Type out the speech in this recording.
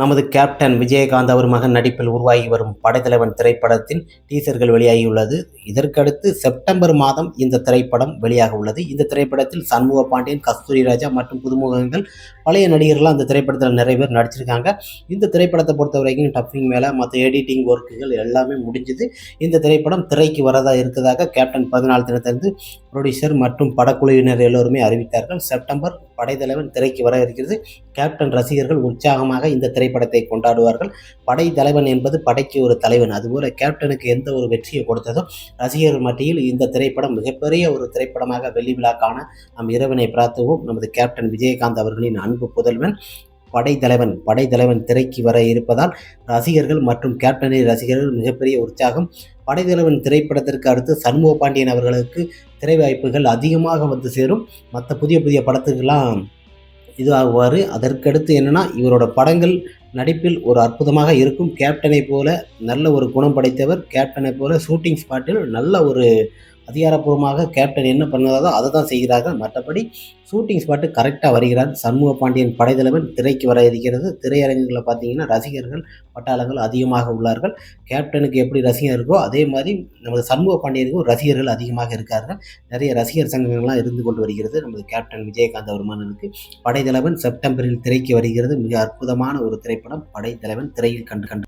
நமது கேப்டன் விஜயகாந்த் அவர் மகன் நடிப்பில் உருவாகி வரும் படைத்தலைவன் திரைப்படத்தின் டீசர்கள் வெளியாகியுள்ளது. இதற்கடுத்து செப்டம்பர் மாதம் இந்த திரைப்படம் வெளியாக உள்ளது. இந்த திரைப்படத்தில் சண்முக பாண்டியன் கஸ்தூரி ராஜா மற்றும் புதுமுகங்கள் பழைய நடிகர்கள்லாம் அந்த திரைப்படத்தில் நிறைய பேர் நடிச்சிருக்காங்க. இந்த திரைப்படத்தை பொறுத்த வரைக்கும் டப்பிங் மேலே மற்ற எடிட்டிங் ஒர்க்குகள் எல்லாமே முடிஞ்சுது. இந்த திரைப்படம் திரைக்கு வரதா இருக்கதாக கேப்டன் பதினாலு தினத்திலிருந்து ப்ரொடியூசர் மற்றும் படக்குழுவினர் எல்லோருமே அறிவித்தார்கள். செப்டம்பர் படைத்தலைவன் திரைக்கு வர இருக்கிறது. கேப்டன் ரசிகர்கள் உற்சாகமாக இந்த திரைப்படத்தை கொண்டாடுவார்கள். படைத்தலைவன் என்பது படைக்கு ஒரு தலைவன். அதுபோல் கேப்டனுக்கு எந்த ஒரு வெற்றியை கொடுத்ததோ ரசிகர்கள் மத்தியில் இந்த திரைப்படம் மிகப்பெரிய ஒரு திரைப்படமாக வெள்ளி விழா காண இறைவனை பிரார்த்துவோம் நமது கேப்டன் விஜயகாந்த் அவர்களின் அன்பு புதல்வன் படைத்தலைவன் படைத்தலைவன் திரைக்கு வர இருப்பதால் ரசிகர்கள் மற்றும் கேப்டனை ரசிகர்கள் மிகப்பெரிய உற்சாகம். படைத்தலைவன் திரைப்படத்திற்கு அடுத்து சண்முக பாண்டியன் அவர்களுக்கு திரை வாய்ப்புகள் அதிகமாக வந்து சேரும். மற்ற புதிய புதிய படத்துக்கெல்லாம் இதுவாகுவார் அதற்கடுத்து என்னன்னா இவரோட படங்கள் நடிப்பில் ஒரு அற்புதமாக இருக்கும். கேப்டனை போல நல்ல ஒரு குணம் படைத்தவர். கேப்டனை போல ஷூட்டிங் ஸ்பாட்டில் நல்ல ஒரு அதிகாரப்பூர்வமாக கேப்டன் என்ன பண்ணதோ அதை தான் செய்கிறார்கள். மற்றபடி ஷூட்டிங் ஸ்பாட்டு கரெக்டாக வருகிறார். சண்முக பாண்டியன் படைத்தலைவன் திரைக்கு வர இருக்கிறது. திரையரங்குகளில் பார்த்தீங்கன்னா ரசிகர்கள் பட்டாளங்கள் அதிகமாக உள்ளார்கள். கேப்டனுக்கு எப்படி ரசிகர் இருக்கோ அதே மாதிரி நமது சண்முக பாண்டியனுக்கும் ரசிகர்கள் அதிகமாக இருக்கார்கள். நிறைய ரசிகர் சங்கங்கள்லாம் இருந்து கொண்டு வருகிறது. நமது கேப்டன் விஜயகாந்த் அவர் மன்னனுக்கு படைத்தலைவன் செப்டம்பரில் திரைக்கு வருகிறது. மிக அற்புதமான ஒரு திரைப்படம் படைத்தலைவன் திரையில் கண்டு கண்டு